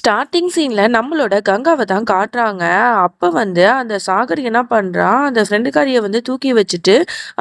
Starting சீனில் நம்மளோட கங்காவை தான் காட்டுறாங்க. அப்போ வந்து அந்த சாகர் என்ன பண்ணுறான் அந்த ஃப்ரெண்டுக்காரியை வந்து தூக்கி வச்சுட்டு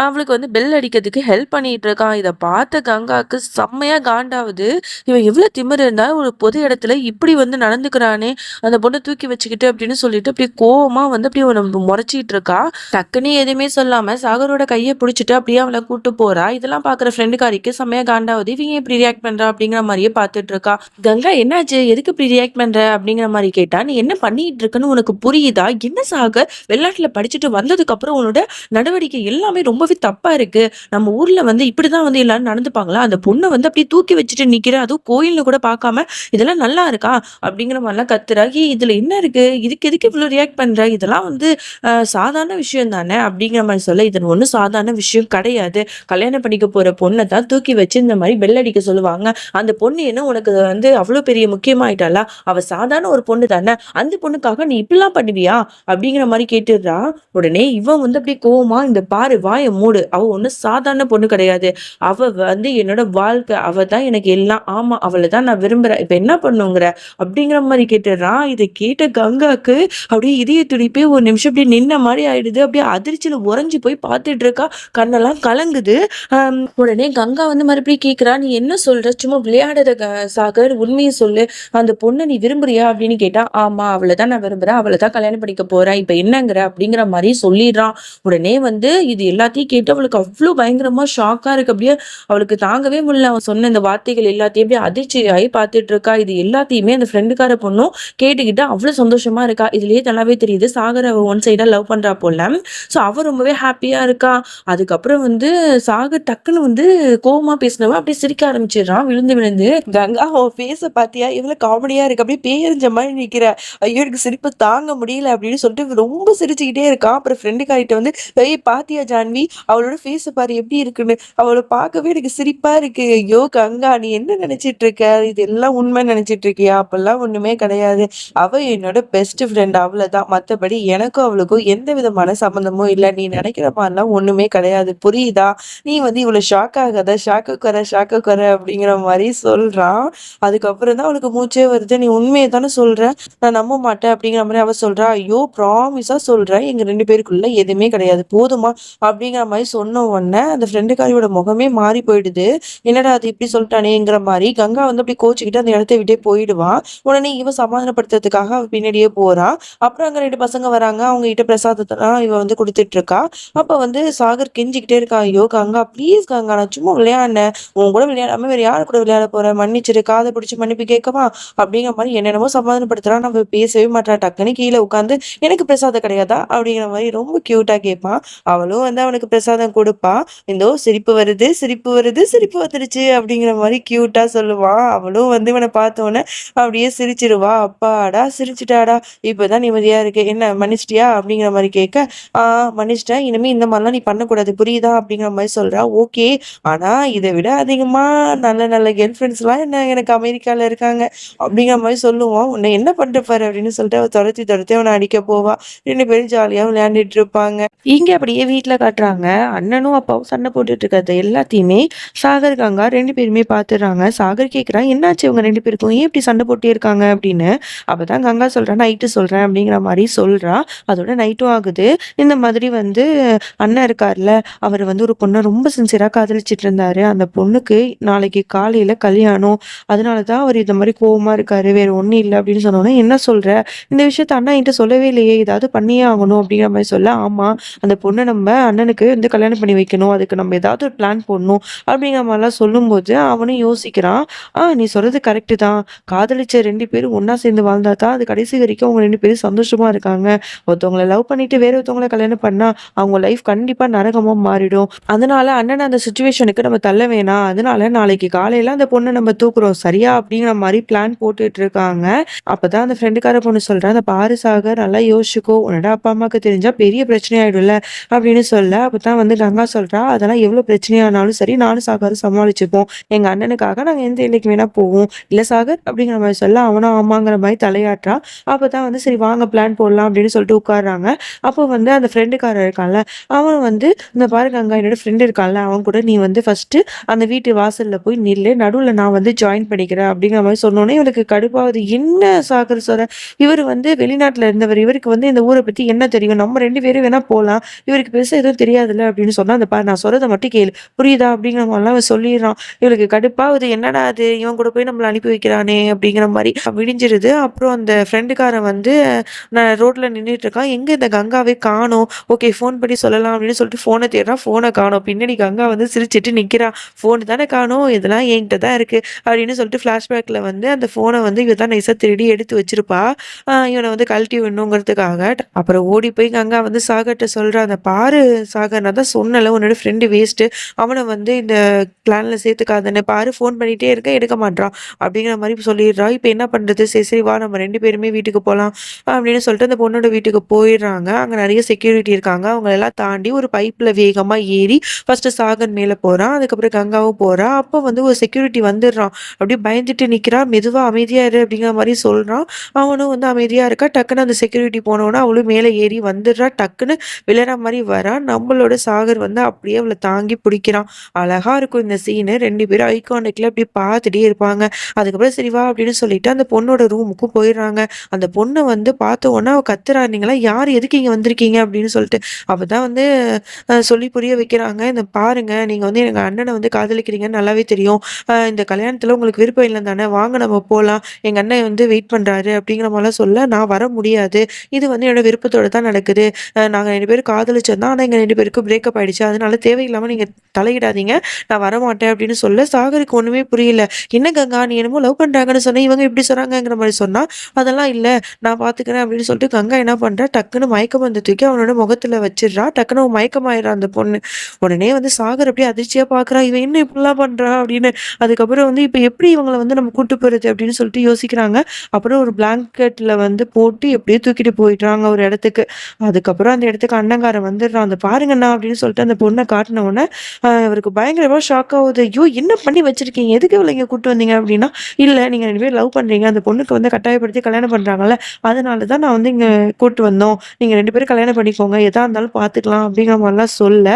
அவளுக்கு வந்து பெல் அடிக்கிறதுக்கு ஹெல்ப் பண்ணிகிட்டு இருக்கான். இதை பார்த்த கங்காவுக்கு செம்மையாக காண்டாவது. இவன் எவ்வளோ திமிர் இருந்தால் ஒரு பொது இடத்துல இப்படி வந்து நடந்துக்கிறானே. அந்த பொண்ணை தூக்கி வச்சுக்கிட்டு அப்படின்னு சொல்லிட்டு அப்படியே கோவமாக வந்து அப்படியே நம்ம முறைச்சிட்டு இருக்கா. டக்குன்னு எதுவுமே சொல்லாமல் சாகரோட கையை பிடிச்சிட்டு அப்படியே அவளை கூட்டு போறா. இதெல்லாம் பார்க்குற ஃப்ரெண்டுக்காரிக்கு செம்மையா காண்டாவது. இவங்க இப்படி ரியாக்ட் பண்ணுறா அப்படிங்கிற மாதிரியே பார்த்துட்டு இருக்கா. கங்கா என்னாச்சு? எதுக்கு இப்படி ரியாக்ட் பண்ற அப்படிங்கிற மாதிரி கேட்டா நீ என்ன பண்ணிட்டு இருக்குன்னு உனக்கு புரியுதா? என்ன சாக வெளிநாட்டுல படிச்சுட்டு வந்ததுக்கு அப்புறம் உன்னோட நடவடிக்கை எல்லாமே ரொம்பவே தப்பா இருக்கு. நம்ம ஊர்ல வந்து இப்படிதான் வந்து எல்லாரும் நடந்துப்பாங்களா? அந்த பொண்ணை வந்து அப்படியே தூக்கி வச்சுட்டு நிக்கிற அதுவும் கோயில்னு கூட பார்க்காம இதெல்லாம் நல்லா இருக்கா? அப்படிங்கிற மாதிரிலாம் கத்துறாகி இதுல என்ன இருக்கு? இதுக்கு எதுக்கு இவ்வளவு ரியாக்ட் பண்ற? இதெல்லாம் வந்து சாதாரண விஷயம் தானே? அப்படிங்கிற மாதிரி சொல்ல இது ஒன்றும் சாதாரண விஷயம் கிடையாது. கல்யாணம் பண்ணிக்க போற பொண்ணை தான் தூக்கி வச்சு இந்த மாதிரி பெல் அடிக்க சொல்லுவாங்க. அந்த பொண்ணு என்ன உனக்கு வந்து அவ்வளோ பெரிய முக்கியமாயிட்டாளா? அவ சாதாரண ஒரு பொண்ணு தானே? அந்த பொண்ணுக்காக நீ இப்படிலாம் பண்ணுவியா? அப்படிங்கிற மாதிரி கேட்டுடுறா. உடனே இவன் வந்து அப்படியே கோவமா இந்த பாரு வாய மூடு. அவ ஒன்றும் சாதாரண பொண்ணு கிடையாது. அவ வந்து என்னோட வாழ்க்கை அவள் தான் எனக்கு எல்லாம். ஆமாம் அவளை தான் நான் விரும்புறேன். இப்ப என்ன பண்ணுங்கிற? அப்படிங்கிற மாதிரி கேட்டுடுறான் இதை கேட்ட கங்காக்கு அப்படியே இதய துடிப்பே ஒரு நிமிஷம் அப்படியே நின்ன மாதிரி ஆயிடுது. அப்படியே அதிர்ச்சியில் உறைஞ்சு போய் பார்த்துட்டு இருக்கா. கண்ணெல்லாம் கலங்குது. உடனே கங்கா வந்து மறுபடியும் கேட்குறா நீ என்ன சொல்ற? சும்மா விளையாடாத சாகர் உண்மையை சொல்லு. அந்த பொண்ணு நீ விரும்புறியா அப்படின்னு கேட்டா ஆமா அவளை தான் நான் விரும்புறேன். அவளை தான் கல்யாணம் பண்ணிக்க போறேன் இப்ப என்னங்கிற அப்படிங்கிற மாதிரி சொல்லிடுறான். உடனே வந்து இது எல்லாத்தையும் கேட்டு அவளுக்கு அவ்வளவு பயங்கரமா ஷாக்கா இருக்கு. அப்படியே அவளுக்கு தாங்கவே முடியல. அவன் சொன்ன இந்த வார்த்தைகள் எல்லாத்தையும் அப்படியே அதிர்ச்சியாகி பார்த்துட்டு இருக்கா. இது எல்லாத்தையுமே அந்த ஃப்ரெண்டுக்கார பொண்ணும் கேட்டுக்கிட்டு அவ்வளவு சந்தோஷமா இருக்கா. இதுலயே நல்லாவே தெரியுது. சாகர் அவ ஒன் சைடா லவ் பண்றா போல. ஸோ அவ ரொம்பவே ஹாப்பியா இருக்கா. அதுக்கப்புறம் வந்து சாகர் டக்குன்னு வந்து கோபமா பேசினவன் அப்படியே சிரிக்க ஆரம்பிச்சிடுறான். விழுந்து விழுந்து கங்கா அவன் ஃபேஸ பாத்தியா இவ்வளவு காமெடியா இருக்கு. எனக்கு அப்படியே பேயறிஞ்ச மாதிரி நிற்கிற ஐயோ எனக்கு சிரிப்பு தாங்க முடியல அப்படின்னு சொல்லிட்டு ரொம்ப சிரிச்சுக்கிட்டே இருக்கான் அப்புறம் ஃப்ரெண்டு காரிட்ட வந்து ஏய் பாத்தியா ஜான்வி? அவளோட ஃபேஸை பாரு எப்படி இருக்குன்னு? அவளை பார்க்கவே எனக்கு சிரிப்பா இருக்கு. ஐயோ கங்கா நீ என்ன நினைச்சிட்டு இருக்க? இது எல்லாம் உண்மை நினைச்சிட்டு இருக்கியா? அப்பெல்லாம் ஒண்ணுமே கிடையாது. அவ என்னோட பெஸ்ட் ஃப்ரெண்ட் அவ்வளவுதான். மற்றபடி எனக்கும் அவளுக்கும் எந்த விதமான சம்மந்தமும் இல்லை. நீ நினைக்கிற மாதிரிலாம் ஒண்ணுமே கிடையாது. புரியுதா? நீ வந்து இவ்வளவு ஷாக் ஆகாத. ஷாக்கு குறை ஷாக்கு குறை அப்படிங்கிற மாதிரி சொல்றான். அதுக்கப்புறம் தான் அவளுக்கு மூச்சே வருது. நீ உண்மையை தானே சொல்ற நான் நம்ப மாட்டேன் அப்படிங்கிற மாதிரி அவ சொல்றா. ஐயோ ப்ராமிஸா சொல்றேன். எங்க ரெண்டு பேருக்குள்ள எதுவுமே கிடையாது. போதுமா? அப்படிங்கிற மாதிரி சொன்ன உடனே அந்த ஃப்ரெண்டுக்காரியோட முகமே மாறி போயிடுது. என்னடா அது இப்படி சொல்லிட்டானேங்கிற மாதிரி கங்கா வந்து அப்படி கோச்சிக்கிட்டு அந்த இடத்த விட்டே போயிடுவான் உடனே இவ சமாதானப்படுத்துறதுக்காக அவ பின்னாடியே போறா. அப்புறம் அங்க ரெண்டு பசங்க வராங்க. அவங்க கிட்ட பிரசாதத்தெல்லாம் இவ வந்து கொடுத்துட்டு இருக்கா அப்ப வந்து சாகர் கெஞ்சிக்கிட்டே இருக்கா. ஐயோ கங்கா ப்ளீஸ் கங்கா நான் சும்மா விளையாடினேன். உன் கூட விளையாடாம வேற யாரு கூட விளையாட போறேன் மன்னிச்சிரு. காதை பிடிச்சி மன்னிப்பு கேட்கவா? அப்படிங்கிற மாதிரி என்னென்னமோ சமாதானப்படுத்துறான் நம்ம பேசவே மாட்டான் டக்குன்னு கீழே உட்காந்து எனக்கு பிரசாதம் கிடையாதா? அப்படிங்கிற மாதிரி ரொம்ப கியூட்டா கேட்பான் அவளும் வந்து அவனுக்கு பிரசாதம் கொடுப்பா. இந்தோ சிரிப்பு வருது சிரிப்பு வருது சிரிப்பு வந்துருச்சு அப்படிங்கிற மாதிரி கியூட்டா சொல்லுவான் அவளும் வந்து இவனை பார்த்தோன்னே அப்படியே சிரிச்சிருவா. அப்பாடா சிரிச்சிட்டாடா. இப்பதான் நிம்மதியா இருக்கு. என்ன மன்னிச்சிட்டியா? அப்படிங்கிற மாதிரி கேட்க ஆஹ் மன்னிச்சிட்டேன். இனிமே இந்த மாதிரிலாம் நீ பண்ணக்கூடாது. புரியுதா? அப்படிங்கிற மாதிரி சொல்றா. ஓகே. ஆனா இதை விட அதிகமா நல்ல நல்ல கேர்ள் ஃப்ரெண்ட்ஸ் எல்லாம் என்ன எனக்கு அமெரிக்கால இருக்காங்க. அப்படிங்கிற மாதிரி சொல்லுவான் உன்னை என்ன பண்ணிட்டு பாரு? அப்படின்னு சொல்லிட்டு அவள் துரத்தி துரத்தி அவனை அடிக்க போவா. ரெண்டு பேரும் ஜாலியாக விளையாண்டுட்டு இருப்பாங்க. இங்கே அப்படியே வீட்டில் காட்டுறாங்க. அண்ணனும் அப்பாவும் சண்டை போட்டுட்டு இருக்கிறது எல்லாத்தையுமே சாகர் கங்கா ரெண்டு பேருமே பார்த்துடுறாங்க சாகர் கேட்குறான் என்னாச்சு இவங்க ரெண்டு பேருக்கும்? ஏன் இப்படி சண்டை போட்டே இருக்காங்க? அப்படின்னு. அப்பதான் கங்கா சொல்றா நைட்டு சொல்கிறேன் அப்படிங்கிற மாதிரி சொல்றா. அதோட நைட்டும் ஆகுது. இந்த மாதிரி வந்து அண்ணன் இருக்கார்ல அவர் வந்து ஒரு பொண்ணை ரொம்ப சின்சியராக காதலிச்சிட்டு இருந்தாரு. அந்த பொண்ணுக்கு நாளைக்கு காலையில் கல்யாணம். அதனால தான் அவர் இந்த மாதிரி கோபமாக இருக்காரு. வேறு ஒன்றும் இல்லை அப்படின்னு சொன்னோன்னே என்ன சொல்கிற இந்த விஷயத்த அண்ணா என்கிட்ட சொல்லவே இல்லையே. ஏதாவது பண்ணியே ஆகணும் அப்படிங்கிற மாதிரி சொல்ல ஆமாம் அந்த பொண்ணை நம்ம அண்ணனுக்கு வந்து கல்யாணம் பண்ணி வைக்கணும். அதுக்கு நம்ம ஏதாவது ஒரு பிளான் போடணும் அப்படிங்கிற மாதிரிலாம் சொல்லும்போது அவனும் யோசிக்கிறான். ஆ நீ சொல்கிறது கரெக்டு தான். காதலிச்ச ரெண்டு பேரும் ஒன்றா சேர்ந்து வாழ்ந்தா தான் அது கடைசி வரைக்கும் அவங்க ரெண்டு பேரும் சந்தோஷமாக இருக்காங்க. ஒருத்தவங்கள லவ் பண்ணிட்டு வேற ஒருத்தவங்கள கல்யாணம் பண்ணால் அவங்க லைஃப் கண்டிப்பாக நரகமாக மாறிடும். அதனால அண்ணன் அந்த சுச்சுவேஷனுக்கு நம்ம தள்ள வேணாம். அதனால நாளைக்கு காலையில் அந்த பொண்ணை நம்ம தூக்குறோம். சரியா? அப்படிங்கிற மாதிரி பிளான் போட்டுட்டு இருக்காங்க. அப்பதான் அந்த ஃப்ரெண்டுக்கார பொண்ணு சொல்றா, அந்த பாரு சாகர் நல்லா யோசிச்சுக்கோ. உன்னோட அப்பா, அம்மாவுக்கு தெரிஞ்சா பெரிய பிரச்சனை ஆயிடும்ல." அப்படின்னு சொல்ல, அப்பதான் வந்து கங்கா சொல்றா, "அதெல்லாம் எவ்வளவு பிரச்சனையானாலும் சரி, நானும் சாகரும் சமாளிச்சுப்போம். எங்க அண்ணனுக்காக நாங்க எந்த எல்லைக்கு வேணா போவோம். இல்ல சாகர்?" அப்படிங்கிற மாதிரி சொல்ல, அவனும் ஆமாங்கிற மாதிரி தலையாட்டுறான். அப்பதான் வந்து சரி வாங்க பிளான் போடலாம் அப்படின்னு சொல்லிட்டு உட்கார்றாங்க. அப்போ வந்து அந்த ஃப்ரெண்டுக்காரர் இருக்கான்ல, அவன் வந்து "இந்த பாரு கங்கா என்னோட ஃப்ரெண்டு இருக்கான்ல, அவன் கூட நீ வந்து ஃபர்ஸ்ட்டு அந்த வீட்டு வாசல்ல போய் நில்லு. நடுவுல நான் வந்து ஜாயின் பண்ணிக்கிறேன்." அப்படிங்கிற மாதிரி சொன்னோனே இவளுக்கு கடுப்பாவது என்ன சாகர் சொல்ற? இவர் வந்து வெளிநாட்டில் இருந்தவர். இவருக்கு வந்து இந்த ஊரை பற்றி என்ன தெரியும்? நம்ம ரெண்டு பேரும் வேணா போகலாம் இவருக்கு பெருசாக எதுவும் தெரியாதுல்ல அப்படின்னு சொன்னால் அந்த பா நான் சொல்கிறத மட்டும் கேளு. புரியுதா?" அப்படிங்கிற மாதிரிலாம் அவன் சொல்லிடுறான் இவளுக்கு கடுப்பாவுது. என்னடா இது? இவன் கூட போய் நம்மளை அனுப்பி வைக்கிறானே அப்படிங்கிற மாதிரி விடிஞ்சிருது. அப்புறம் அந்த ஃப்ரெண்டுக்காரன் வந்து நான் ரோட்டில் நின்றுட்டு இருக்கான். எங்கே இந்த கங்காவே காணோம். ஓகே ஃபோன் பண்ணி சொல்லலாம் அப்படின்னு சொல்லிட்டு ஃபோனை தேடுறான். ஃபோனை காணோம். பின்னாடி கங்கா வந்து சிரிச்சுட்டு நிற்கிறான் ஃபோனு தானே காணும் இதெல்லாம் என்கிட்ட தான் இருக்குது அப்படின்னு சொல்லிட்டு ஃப்ளாஷ்பேக்கில் வந்து அந்த ஃபோனை வந்து இவ தான் நைஸா திருடி எடுத்து வச்சிருப்பா. இவனை வந்து கழட்டி விடணுங்கிறதுக்காக. அப்புறம் ஓடி போய் கங்கா வந்து சாகர்கிட்ட சொல்கிற அந்த பாரு சாகர் நான் தான் சொன்னல உன்னோட ஃப்ரெண்டு வேஸ்ட்டு. அவனை வந்து இந்த பிளான்ல சேர்த்துக்காதன்னு. பாரு ஃபோன் பண்ணிகிட்டே இருக்கேன் எடுக்க மாட்றான்." அப்படிங்கிற மாதிரி சொல்லிடுறா. இப்போ என்ன பண்ணுறது சரி, சரி வா நம்ம ரெண்டு பேருமே வீட்டுக்கு போகலாம் அப்படின்னு சொல்லிட்டு அந்த பொண்ணோட வீட்டுக்கு போயிடுறாங்க. அங்கே நிறைய செக்யூரிட்டி இருக்காங்க. அவங்களெல்லாம் தாண்டி ஒரு பைப்பில் வேகமாக ஏறி ஃபர்ஸ்ட்டு சாகர் மேலே போகிறான் அதுக்கப்புறம் கங்காவும் போகிறான் அப்போ வந்து ஒரு செக்யூரிட்டி வந்துடுறான். அப்படியே பயந்துட்டு நிற்கிறான் மெதுவாக அமைதியாக இரு" அப்படிங்கிற மாதிரி சொல்கிறான் அவனும் வந்து அமைதியாக இருக்கா. டக்குன்னு அந்த செக்யூரிட்டி போனவொன்னே அவளும் மேலே ஏறி வந்துடுறா. டக்குன்னு விளையாட மாதிரி வரா. நம்மளோட சாகர் வந்து அப்படியே அவளை தாங்கி பிடிக்கிறான். அழகாக இருக்கும் இந்த சீனு. ரெண்டு பேரும் ஐகானிக்கில் அப்படி பார்த்துட்டே இருப்பாங்க. அதுக்கப்புறம் சரி வா அப்படின்னு சொல்லிட்டு அந்த பொண்ணோட ரூமுக்கும் போயிடுறாங்க. அந்த பொண்ணை வந்து பார்த்த உடனே அவள் கத்துறா, "நீங்கலாம் யார் எதுக்கு இங்கே வந்திருக்கீங்க?" அப்படின்னு சொல்லிட்டு. அப்பதான் வந்து சொல்லி புரிய வைக்கிறாங்க. "இந்த பாருங்க, நீங்கள் வந்து எங்கள் அண்ணனை வந்து காதலிக்கிறீங்கன்னு நல்லாவே தெரியும். இந்த கல்யாணத்தில் உங்களுக்கு விருப்பம் இல்லை தானே? வாங்க நம்ம போகலாம் எங்கள் அண்ணன் வந்து வெயிட் பண்ணுறாரு அப்படிங்கிற மாதிரிலாம் சொல்ல, "நான் வர முடியாது. இது வந்து என்னோட விருப்பத்தோடு தான் நடக்குது. நாங்கள் ரெண்டு பேரும் காதலிச்சிருந்தோம் ஆனால் எங்கள் ரெண்டு பேருக்கும் பிரேக்கப் ஆகிடுச்சு அதனால தேவையில்லாமல் நீங்கள் தலையிடாதீங்க. நான் வரமாட்டேன்." அப்படின்னு சொல்ல, சாகருக்கு ஒன்றுமே புரியல. "என்ன கங்கா நீ என்னமோ லவ் பண்ணுறாங்கன்னு சொன்னேன் இவங்க இப்படி சொன்னாங்கங்கிற மாதிரி சொன்னால் "அதெல்லாம் இல்லை நான் பார்த்துக்கிறேன்." அப்படின்னு சொல்லிட்டு கங்கா என்ன பண்ணுறா டக்குனு மயக்கம் வந்து தூக்கி அவனோட முகத்தில் வச்சிடுறா. டக்குனு அவன் அந்த பொண்ணு. உடனே வந்து சாகர் அப்படியே அதிர்ச்சியாக பார்க்குறா இவன் என்ன இப்படிலாம் பண்ணுறா அப்படின்னு. அதுக்கப்புறம் வந்து இப்போ எப்படி இவங்களை வந்து நம்ம கூட்டு போகிறது அப்படின்னு சொல்லிட்டு யோசிக்கிறாங்க. அப்புறம் ஒரு பிளாங்கெட்டில் வந்து போட்டு எப்படியோ தூக்கிட்டு போயிடுறாங்க ஒரு இடத்துக்கு. அதுக்கப்புறம் அந்த இடத்துக்கு அண்ணங்காரன் வந்துடுறான். "அந்த பாருங்கண்ணா" அப்படின்னு சொல்லிட்டு அந்த பொண்ணை காட்டின உடனே, அவருக்கு இவருக்கு ஷாக் ஆகுது "ஐயோ! என்ன பண்ணி வச்சிருக்கீங்க? எதுக்கு இவ்வளோ இங்கே கூட்டு வந்தீங்க?" அப்படின்னா, இல்லை நீங்க 2 பேரும் லவ் பண்ணுறீங்க அந்த பொண்ணுக்கு வந்து கட்டாயப்படுத்தி கல்யாணம் பண்ணுறாங்கல்ல அதனால தான் நான் வந்து இங்கே கூட்டு வந்தோம். நீங்க ரெண்டு பேரும் கல்யாணம் பண்ணிக்கோங்க. எதா இருந்தாலும் பார்த்துக்கலாம்." அப்படிங்கிற மாதிரிலாம் சொல்ல,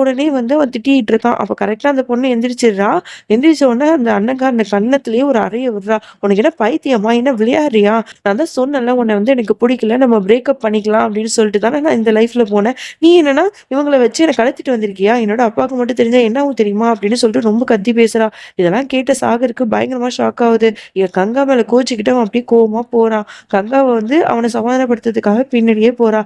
உடனே வந்து அவன் திட்டிட்டு இருக்கான். அப்போ கரெக்டாக அந்த பொண்ணு எந்திரிச்சிடுறா. எந்திரிச்ச உடனே அந்த அண்ணங்காரன் கன்னத்துலேயே ஒரு அறைய விடுறா. "உனக்கு என்ன பைத்தியமா? என்ன விளையாடுறியா? நான் தான் சொன்னேன்ல உன்ன வந்து எனக்கு பிடிக்கல நம்ம பிரேக்கப் பண்ணிக்கலாம் அப்படின்னு சொல்லிட்டு தானே நான் இந்த லைஃப்ல போனேன். நீ என்னன்னா இவங்கள வச்சு என்ன கலத்திட்டு வந்திருக்கியா? என்னோட அப்பாவுக்கு மட்டும் தெரிஞ்சா என்னவும் தெரியுமா?" அப்படின்னு சொல்லிட்டு ரொம்ப கத்தி பேசுறா. இதெல்லாம் கேட்ட சாகருக்கு பயங்கரமா ஷாக் ஆகுது இவ கங்கா மேல கோச்சுக்கிட்டு அவன் அப்படியே கோவமா போறான். கங்காவ வந்து அவன சமாதானப்படுத்துறதுக்காக பின்னாடியே போறா.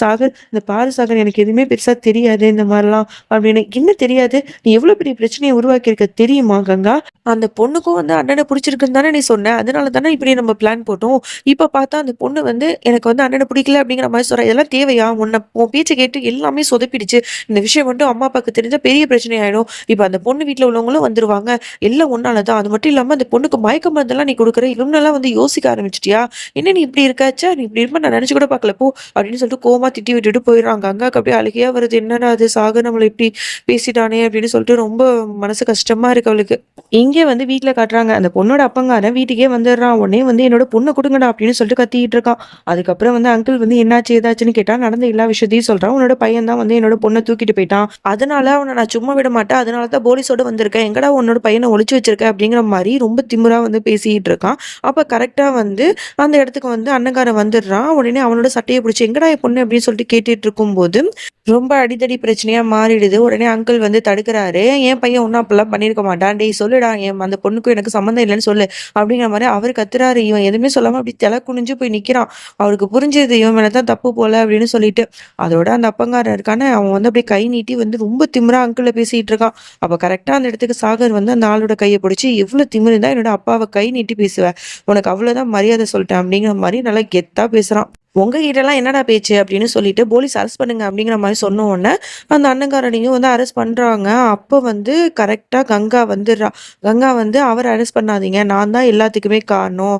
"சாகர் இந்த பாரு சாகர் எனக்கு எதுவுமே பெருசா தெரியாது இந்த மாதிரிலாம் அப்படின்னு. "என்ன தெரியாது? நீ எவ்வளவு பெரிய பிரச்சனையை உருவாக்கியிருக்க தெரியுமா கங்கா? அந்த பொண்ணுக்கும் வந்து அண்ணனை பிடிச்சிருக்குன்னு தானே நீ சொன்னேன் அதனால தானே இப்படி நம்ம பிளான் போட்டோம். இப்போ பார்த்தா அந்த பொண்ணு வந்து எனக்கு வந்து அண்ணனை பிடிக்கல அப்படிங்கிற மாதிரி சொல்கிறேன் இதெல்லாம் தேவையா? உன்னை உன் பேச்சை கேட்டு எல்லாமே சொதப்பிடுச்சு. இந்த விஷயம் மட்டும் அம்மா, அப்பாவுக்கு தெரிஞ்ச பெரிய பிரச்சனை ஆகிடும் இப்போ அந்த பொண்ணு வீட்டில் உள்ளவங்களும் வந்துருவாங்க. எல்லாம் ஒன்னால தான். அது மட்டும் இல்லாமல் அந்த பொண்ணுக்கு மயக்க மருந்தெல்லாம் நீ கொடுக்குற இவனெல்லாம் வந்து யோசிக்க ஆரம்பிச்சிட்டியா என்ன நீ இப்படி இருக்காச்சா நீ இப்படி இருப்ப நான் நினச்சி கூட பார்க்கல போ." அப்படின்னு சொல்லிட்டு கோமா திட்டி விட்டுட்டு போயிடுறாங்க அங்காக்கு அப்படியே அழுகையா வருது. என்னன்னா இது சாக நம்மளை இப்படி பேசிட்டானே அப்படின்னு சொல்லிட்டு ரொம்ப மனசு கஷ்டமாக இருக்கு அவளுக்கு. இங்கே வந்து வீட்டில் காட்டுறாங்க. அந்த பொண்ணோட அவன் வீட்டுக்கே வந்துடுறான். உடனே வந்து "என்னோட பொண்ணை கொடுங்கடா அப்படின்னு சொல்லிட்டு கத்திக்கிட்டு இருக்கான். அதுக்கப்புறம் வந்து அங்கிள் வந்து என்னாச்சு ஏதாச்சுன்னு கேட்டா, நடந்த எல்லா விஷயத்தையும் சொல்றான். "உன்னோட பையன் தான் வந்து என்னோட பொண்ணை தூக்கிட்டு போயிட்டான். அதனால அவனை நான் சும்மா விட மாட்டேன். அதனால தான் போலீஸோட வந்திருக்கேன். எங்கடா உன்னோட பையனை ஒழிச்சு வச்சிருக்க?" அப்படிங்கிற மாதிரி ரொம்ப திமுறா வந்து பேசிட்டு இருக்கான். அப்ப கரெக்டா வந்து அந்த இடத்துக்கு வந்து அண்ணங்காரன் வந்துடுறான். உடனே அவனோட சட்டையை பிடிச்சி "எங்கடா என் பொண்ணு?" அப்படின்னு சொல்லிட்டு கேட்டுட்டு இருக்கும்போது, ரொம்ப அடிதடி பிரச்சனையா மாறிடுது. உடனே அங்கிள் வந்து தடுக்கிறாரு "என் பையன் ஒன்னும் அப்பலாம் பண்ணியிருக்க மாட்டான். டேய் சொல்லுடா என் அந்த பொண்ணுக்கும் எனக்கு சம்மந்தம் இல்லைன்னு சொல்லு." அப்படிங்கிற மாதிரி அவர் கத்துறாரு. இவன் எதுவுமே சொல்லாம அப்படியே தலை குனிஞ்சு போய் நிக்கிறான். அவருக்கு புரிஞ்சிருது இவன் மேல தான் தப்பு போல அப்படின்னு சொல்லிட்டு. அதோட அந்த அப்பங்காரன் இருக்கானே, அவன் வந்து அப்படியே கை நீட்டி வந்து ரொம்ப திமிரா அங்கிள பேசிட்டு இருக்கான். அப்ப கரெக்டாக அந்த இடத்துக்கு சாகர் வந்து அந்த ஆளோட கையை பிடிச்சி "எவ்ளோ திமிரு இருந்தா என்னோட அப்பாவை கை நீட்டி பேசுவேன் உனக்கு அவ்வளோதான் மரியாதை சொல்லிட்டேன்." அப்படிங்கிற மாதிரி நல்லா கெத்தா பேசுறான். உங்ககிட்டலாம் என்னடா பேச்சு அப்படின்னு சொல்லிட்டு போலீஸ் அரெஸ்ட் பண்ணுங்க அப்படிங்கிற மாதிரி சொன்ன உடனே அந்த அண்ணங்காரனையும் வந்து அரெஸ்ட் பண்ணுறாங்க அப்போ வந்து கரெக்டாக கங்கா வந்துடுறா. கங்கா வந்து அவர் அரெஸ்ட் பண்ணாதீங்க. நான் தான் எல்லாத்துக்குமே காரணம்.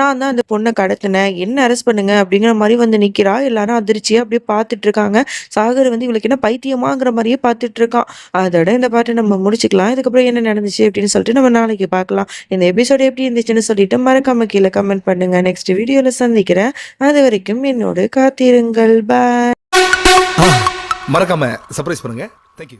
நான் தான் அந்த பொண்ணை கடத்தினேன். என்ன அரெஸ்ட் பண்ணுங்க? அப்படிங்கிற மாதிரி வந்து நிற்கிறா எல்லாரும் அதிர்ச்சியாக அப்படியே பார்த்துட்டு இருக்காங்க. சாகர் வந்து இவளுக்கு என்ன பைத்தியமாங்கிற மாதிரியே பார்த்துட்டு இருக்கான். அதோட இந்த பாட்டை நம்ம முடிச்சுக்கலாம். இதுக்கப்புறம் என்ன நடந்துச்சு? அப்படின்னு சொல்லிட்டு நம்ம நாளைக்கு பார்க்கலாம். இந்த எபிசோடு எப்படி இருந்துச்சுன்னு சொல்லிட்டு மறக்காம கீழே கமெண்ட் பண்ணுங்க. நெக்ஸ்ட் வீடியோவில் சந்திக்கிறேன். அது வரைக்கும் வரைக்கும் என்னோடு காத்திருங்கள். பாய் மறக்காம சர்ப்ரைஸ் பண்ணுங்க. தேங்க்யூ